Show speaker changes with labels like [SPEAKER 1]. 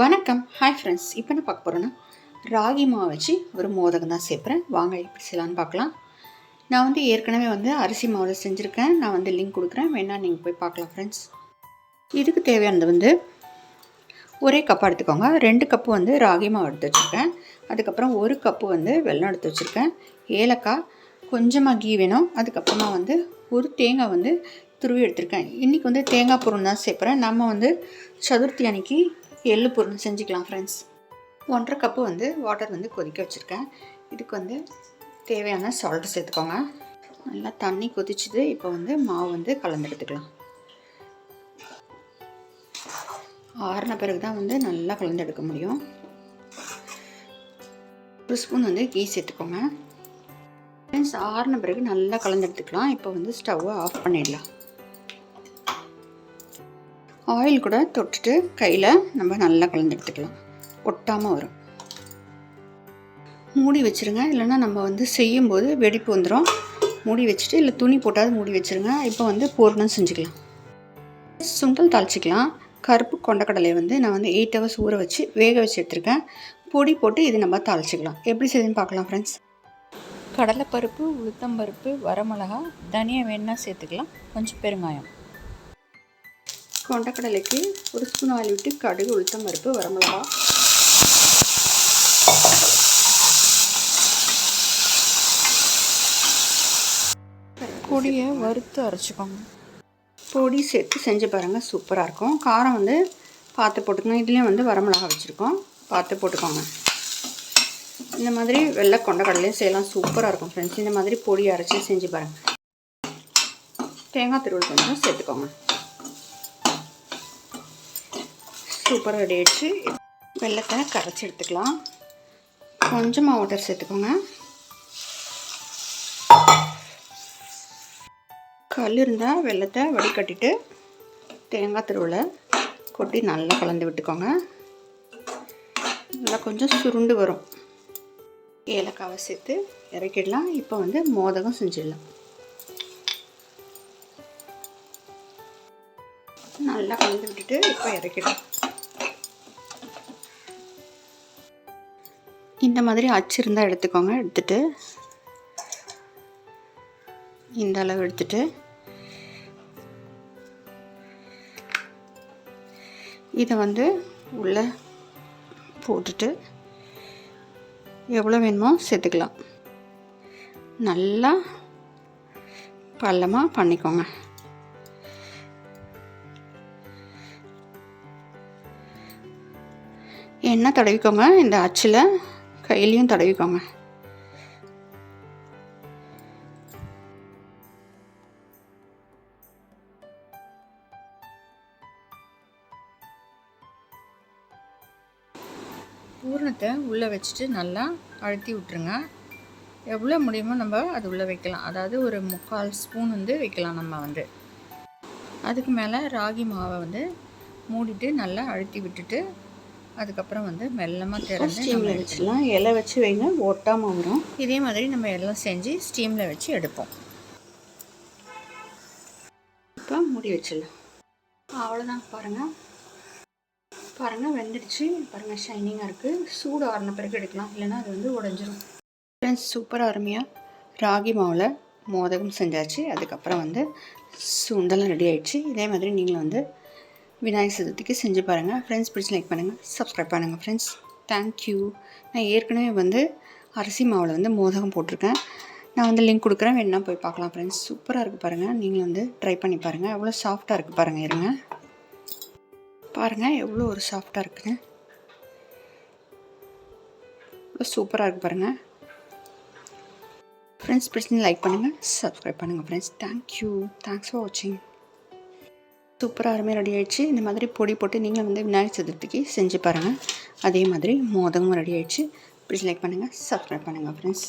[SPEAKER 1] வணக்கம். Hi friends இப்போ என்ன பார்க்க போகிறேன்னா ராகி மாவு வச்சு ஒரு மோதகம் தான் சேர்க்குறேன் வாங்க எப்படி செய்யலான்னு பார்க்கலாம். நான் வந்து ஏற்கனவே வந்து அரிசி மாவில் செஞ்சுருக்கேன். நான் வந்து லிங்க் கொடுக்குறேன். வேணால் நீங்கள் போய் பார்க்கலாம் ஃப்ரெண்ட்ஸ் இதுக்கு தேவையானது வந்து ஒரே கப் எடுத்துக்கோங்க. ரெண்டு கப்பு வந்து ராகி மாவு எடுத்து வச்சுருக்கேன். அதுக்கப்புறம் ஒரு கப்பு வந்து வெல்லம் எடுத்து வச்சுருக்கேன். ஏலக்காய் கொஞ்சமாக கீ வேணும். அதுக்கப்புறமா வந்து ஒரு தேங்காய் வந்து துருவி எடுத்திருக்கேன். இன்றைக்கி வந்து தேங்காய் பொருள் தான் சேர்க்குறேன் நம்ம வந்து சதுர்த்தி அன்னைக்கு எள்ளு பொருள் செஞ்சுக்கலாம் ஃப்ரெண்ட்ஸ் ஒன்றரை கப்பு வந்து வாட்டர் வந்து கொதிக்க வச்சுருக்கேன். இதுக்கு வந்து தேவையான சால்ட் சேர்த்துக்கோங்க. நல்லா தண்ணி கொதிச்சுது இப்போ வந்து மாவு வந்து கலந்து எடுத்துக்கலாம். ஆறின பிறகு தான் வந்து நல்லா கலந்து எடுக்க முடியும். ஒரு ஸ்பூன் வந்து கீ சேர்த்துக்கோங்க. ஃப்ரெண்ட்ஸ் ஆறின பிறகு நல்லா கலந்து எடுத்துக்கலாம். இப்போ வந்து ஸ்டவ்வை ஆஃப் பண்ணிடலாம். ஆயில் கூட தொட்டுட்டு கையில் நம்ம நல்லா கலந்து எடுத்துக்கலாம். ஒட்டாமல் வரும். மூடி வச்சுருங்க. இல்லைன்னா நம்ம வந்து செய்யும்போது வெடிப்பு வந்துடும் மூடி வச்சுட்டு இல்லை துணி போட்டாவது மூடி வச்சுருங்க. இப்போ வந்து பூர்ணம் செஞ்சுக்கலாம். சுண்டல் தாளிச்சிக்கலாம். கருப்பு கொண்டக்கடலை வந்து நான் வந்து எயிட் ஹவர்ஸ் ஊற வச்சு வேக வச்சு எடுத்துருக்கேன். பொடி போட்டு இது நம்ம தாளிச்சிக்கலாம். எப்படி செய்யுதுன்னு பார்க்கலாம் ஃப்ரெண்ட்ஸ் கடலைப்பருப்பு உளுத்தம்பருப்பு வரமிளகா தனியாக வேணுன்னா சேர்த்துக்கலாம். கொஞ்சம் பெருங்காயம். கொண்டக்கடலைக்கு ஒரு ஸ்பூன் ஆயில் விட்டு கடுகு உளுத்தம் பருப்பு வரமிளகா. பொடியை வறுத்து அரைச்சிக்கோங்க. பொடி சேர்த்து செஞ்சு பாருங்கள் சூப்பராக இருக்கும். காரம் வந்து பார்த்து போட்டுக்கோங்க. இதுலேயும் வந்து வரமிளகா வச்சுருக்கோம். பார்த்து போட்டுக்கோங்க. இந்த மாதிரி வெள்ளை கொண்டக்கடலையும் செய்யலாம். சூப்பராக இருக்கும் ஃப்ரெண்ட்ஸ் இந்த மாதிரி பொடி அரைச்சி செஞ்சு பாருங்கள் தேங்காய் திருவள் கொஞ்சம் சேர்த்துக்கோங்க. சூப்பராக ரெடி ஆயிடுச்சு. வெள்ளத்தை கரைச்சி எடுத்துக்கலாம். கொஞ்சமாக வாட்டர் சேர்த்துக்கோங்க. கல் இருந்தால் வெள்ளத்தை வடிகட்டிட்டு தேங்காய் திருவில் கொட்டி நல்லா கலந்து விட்டுக்கோங்க. நல்லா கொஞ்சம் சுருண்டு வரும். ஏலக்காவை சேர்த்து இறக்கிடலாம். இப்போ வந்து மோதகம் செஞ்சிடலாம். நல்லா கலந்து விட்டுட்டு இப்போ இறக்கிடலாம். இந்த மாதிரி அச்சு இருந்தால் எடுத்துக்கோங்க. எடுத்துட்டு இந்த அளவு எடுத்துட்டு இதை வந்து உள்ளே போட்டுட்டு எவ்வளோ வேணுமோ சேர்த்துக்கலாம். நல்லா பள்ளமாக பண்ணிக்கோங்க. எண்ணெய் தடவிக்கோங்க இந்த அச்சில். கையிலையும் தடவிக்கோங்க. பூரணத்தை உள்ளே வச்சுட்டு நல்லா அழுத்தி விட்டுருங்க. எவ்வளோ முடியுமோ நம்ம அது உள்ளே வைக்கலாம். அதாவது ஒரு முக்கால் ஸ்பூன் வந்து வைக்கலாம் நம்ம வந்து. அதுக்கு மேலே ராகி மாவை வந்து மூடிட்டு நல்லா அழுத்தி விட்டுட்டு அதுக்கப்புறம் வந்து மெல்லமாக திறந்து ஸ்டீமில் வச்சிடலாம் இலை வச்சு வைங்க. ஒட்டாமல் வரும் இதே மாதிரி நம்ம எல்லாம் செஞ்சு ஸ்டீமில் வச்சு எடுப்போம். இப்போ மூடி வச்சிடலாம். அவ்வளோதான் பாருங்கள் பாருங்கள் வெந்துடுச்சு. பாருங்கள் ஷைனிங்காக இருக்குது சூடு ஆறின பிறகு எடுக்கலாம். இல்லைன்னா அது வந்து உடஞ்சிரும். ஃப்ரெண்ட்ஸ் சூப்பராக அருமையாக ராகி மாவில் மோதகம் செஞ்சாச்சு. அதுக்கப்புறம் வந்து சுண்டெல்லாம் ரெடி ஆயிடுச்சு. இதே மாதிரி நீங்களும் வந்து விநாயகர் சதுர்த்திக்கு செஞ்சு பாருங்கள் ஃப்ரெண்ட்ஸ் பிடிச்சி லைக் பண்ணுங்கள் சப்ஸ்கிரைப் பண்ணுங்கள் ஃப்ரெண்ட்ஸ் தேங்க்யூ நான் ஏற்கனவே வந்து அரிசி மாவில் வந்து மோதகம் போட்டிருக்கேன். நான் வந்து லிங்க் கொடுக்குறேன். வேணா போய் பார்க்கலாம் ஃப்ரெண்ட்ஸ் சூப்பராக இருக்குது பாருங்கள் நீங்களும் வந்து ட்ரை பண்ணி பாருங்கள் எவ்வளோ சாஃப்டாக இருக்குது பாருங்கள் இருங்க. பாருங்கள் எவ்வளோ ஒரு சாஃப்டாக இருக்குன்னு. எவ்வளோ சூப்பராக இருக்குது பாருங்கள் ஃப்ரெண்ட்ஸ் பிடிச்சி லைக் பண்ணுங்கள் சப்ஸ்கிரைப் பண்ணுங்கள் ஃப்ரெண்ட்ஸ் தேங்க்யூ தேங்க்ஸ் ஃபார் வாட்சிங் சூப்பராக அருமையாக ரெடி ஆகிடுச்சு இந்த மாதிரி பொடி போட்டு நீங்கள் வந்து விநாயகர் சதுர்த்திக்கு செஞ்சு பாருங்கள் அதே மாதிரி மோதகமும் ரெடி ஆகிடுச்சு ப்ளீஸ் லைக் பண்ணுங்கள் சப்ஸ்கிரைப் பண்ணுங்கள் ஃப்ரெண்ட்ஸ்